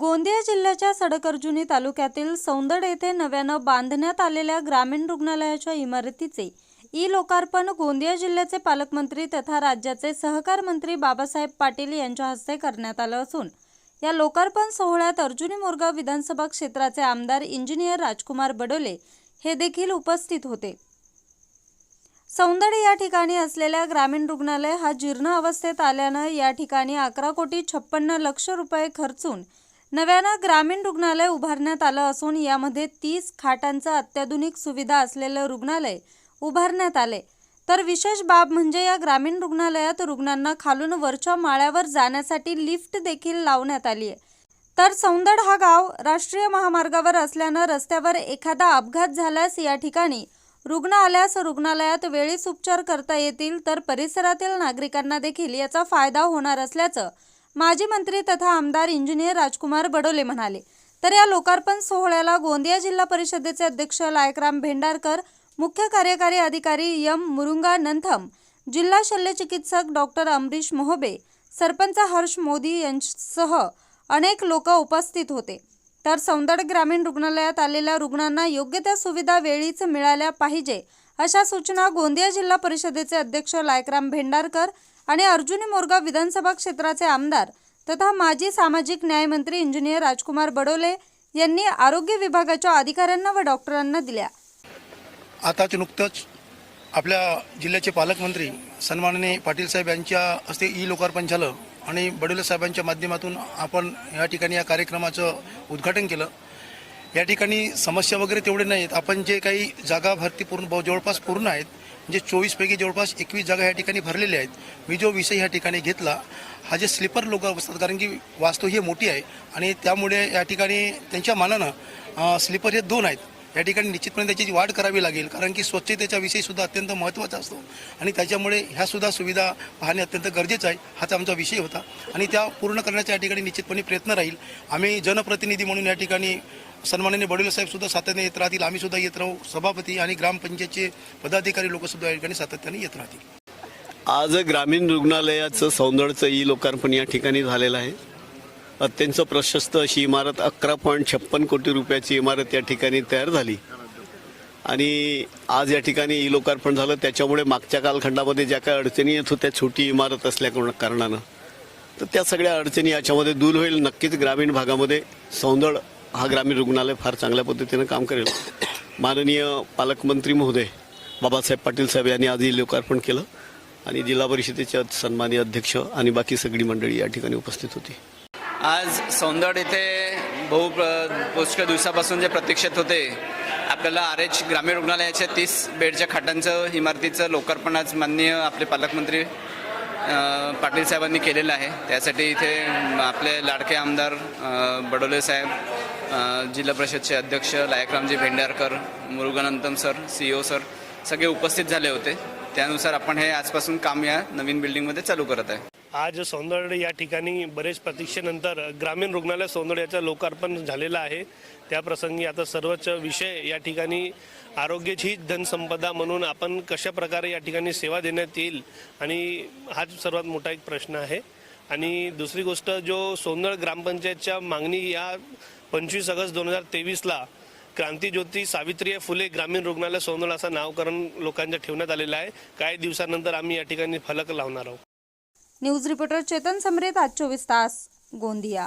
गोंदिया जिल्ह्याच्या सडकर्जुनी तालुक्यातील सौंदड येथे नव्यानं बांधण्यात आलेल्या ग्रामीण रुग्णालयाच्या इमारतीचे ई लोकार्पण गोंदिया जिल्ह्याचे पालकमंत्री तथा राज्याचे सहकार मंत्री बाबासाहेब पाटील यांच्या हस्ते करण्यात आलं असून या लोकार्पण सोहळ्यात अर्जुनी मोरगाव विधानसभा क्षेत्राचे आमदार इंजिनियर राजकुमार बडोले हे देखील उपस्थित होते. सौंदड या ठिकाणी असलेल्या ग्रामीण रुग्णालय हा जीर्ण अवस्थेत आल्यानं या ठिकाणी अकरा कोटी छप्पन्न लक्ष रुपये खर्चून नव्यानं ग्रामीण रुग्णालय उभारण्यात आलं असून यामध्ये तीस खाटांचं अत्याधुनिक सुविधा असलेलं रुग्णालय उभारण्यात आले. तर विशेष बाब म्हणजे या ग्रामीण रुग्णालयात रुग्णांना खालून वरच्या माळ्यावर जाण्यासाठी लिफ्ट देखील लावण्यात आली आहे. तर सौंदड हा गाव राष्ट्रीय महामार्गावर असल्यानं रस्त्यावर एखादा अपघात झाल्यास या ठिकाणी रुग्ण आल्यास रुग्णालयात वेळीच उपचार करता येतील तर परिसरातील नागरिकांना देखील याचा फायदा होणार असल्याचं माजी मंत्री तथा आमदार इंजिनियर राजकुमार बडोले म्हणाले तर या लोकार्पण सोहळ्याला गोंदिया जिल्हा परिषदेचे अध्यक्ष लायकराम भेंडारकर मुख्य कार्यकारी अधिकारी यम मुरुंगा नंथम जिल्हा शल्यचिकित्सक डॉक्टर अमरीश मोहबे सरपंच हर्ष मोदी यांसह अनेक लोक उपस्थित होते. तर सौंदड ग्रामीण रुग्णालयात आलेल्या रुग्णांना योग्य त्या सुविधा वेळीच मिळाल्या पाहिजे अशा सूचना गोंदिया जिल्हा परिषदेचे अध्यक्ष लायकराम भेंडारकर आणि अर्जुनी मोरगाव विधानसभा क्षेत्राचे आमदार तथा माजी सामाजिक न्यायमंत्री इंजिनियर राजकुमार बडोले यांनी आरोग्य विभागाच्या अधिकाऱ्यांना व डॉक्टरांना दिल्या. आताच नुकतंच आपल्या जिल्ह्याचे पालकमंत्री सन्माननीय पाटील साहेब यांच्या हस्ते ई लोकार्पण झालं आणि बडोले साहेबांच्या माध्यमातून आपण या ठिकाणी या कार्यक्रमाचं उद्घाटन केलं. या ठिकाणी समस्या वगैरे तेवढे नाहीत. आपण जे काही जागा भरती पूर्ण ब- जवळपास पूर्ण आहेत म्हणजे चोवीसपैकी जवळपास एकवीस जागा या ठिकाणी भरलेल्या आहेत. मी जो विषय ह्या ठिकाणी घेतला हा जे स्लीपर लोक असतात कारण की वास्तू ही मोठी आहे आणि त्यामुळे या ठिकाणी त्यांच्या मानानं स्लीपर हे दोन आहेत. या ठिकाणी निश्चितपणे त्याची वाढ करावी लागेल कारण की स्वच्छतेचा विषयसुद्धा अत्यंत महत्त्वाचा असतो आणि त्याच्यामुळे ह्यासुद्धा सुविधा पाहणे अत्यंत गरजेचं आहे हाच आमचा विषय होता. आणि त्या पूर्ण करण्याचा या ठिकाणी निश्चितपणे प्रयत्न राहील. आम्ही जनप्रतिनिधी म्हणून या ठिकाणी सन्माननीय बडोले साहेब सुद्धा सातत्याने येत राहतील. आम्ही सुद्धा येत राहू. सभापती आणि ग्रामपंचायतचे पदाधिकारी लोक सुद्धा या ठिकाणी सातत्याने येत राहतील. आज ग्रामीण रुग्णालयाचं सौंदळचं ई लोकार्पण या ठिकाणी झालेलं आहे. अत्यंत प्रशस्त अशी इमारत अकरा पॉईंट छप्पन कोटी रुपयाची इमारत या ठिकाणी तयार झाली. आणि आज या ठिकाणी ई लोकार्पण झालं. त्याच्यामुळे मागच्या कालखंडामध्ये ज्या काही अडचणी येत होत्या छोटी इमारत असल्या कारणानं तर त्या सगळ्या अडचणी याच्यामध्ये दूर होईल. नक्कीच ग्रामीण भागामध्ये सौंदळ हा ग्रामीण रुग्णालय फार चांगल्या पद्धतीनं काम करेल. माननीय पालकमंत्री महोदय बाबासाहेब पाटील साहेब यांनी आजही लोकार्पण केलं आणि जिल्हा परिषदेचे सन्मान्य अध्यक्ष आणि बाकी सगळी मंडळी या ठिकाणी उपस्थित होती. आज सौंदड इथे बहु पुष्कळ दिवसापासून जे प्रतीक्षेत होते आपल्याला आर एच ग्रामीण रुग्णालयाच्या तीस बेडच्या खाटांचं इमारतीचं लोकार्पण आज माननीय आपले पालकमंत्री पाटील साहेबांनी केलेलं आहे. त्यासाठी इथे आपले लाडके आमदार बडोले साहेब जिल्हा परिषदचे अध्यक्ष Laikramji Bhendarkar Muruganantham sir C O sir सगळे उपस्थित झाले होते. त्यानुसार आपण हे आजपासून काम या नवीन बिल्डिंगमध्ये चालू करत आहे. आज सौंदर्य या ठिकाणी बरेच प्रतीक्षेनंतर ग्रामीण रुग्णालय सौंदर्य याचं लोकार्पण झालेलं आहे. त्याप्रसंगी आता सर्वच विषय या ठिकाणी आरोग्याची धनसंपदा म्हणून आपण कशा प्रकारे या ठिकाणी सेवा देण्यात येईल आणि हाच सर्वात मोठा एक प्रश्न आहे. आणि दुसरी गोष्ट जो सोनळ ग्रामपंचायतच्या मागणी या पंचवीस ऑगस्ट दोन हजार तेवीसला क्रांतीज्योती सावित्रीय फुले ग्रामीण रुग्णालय सोनळ असं नावकरण लोकांच्या ठेवण्यात आलेलं आहे. काही दिवसानंतर आम्ही या ठिकाणी फलक लावणार आहोत. न्यूज रिपोर्टर चेतन समरेत आज चोवीस तास गोंदिया.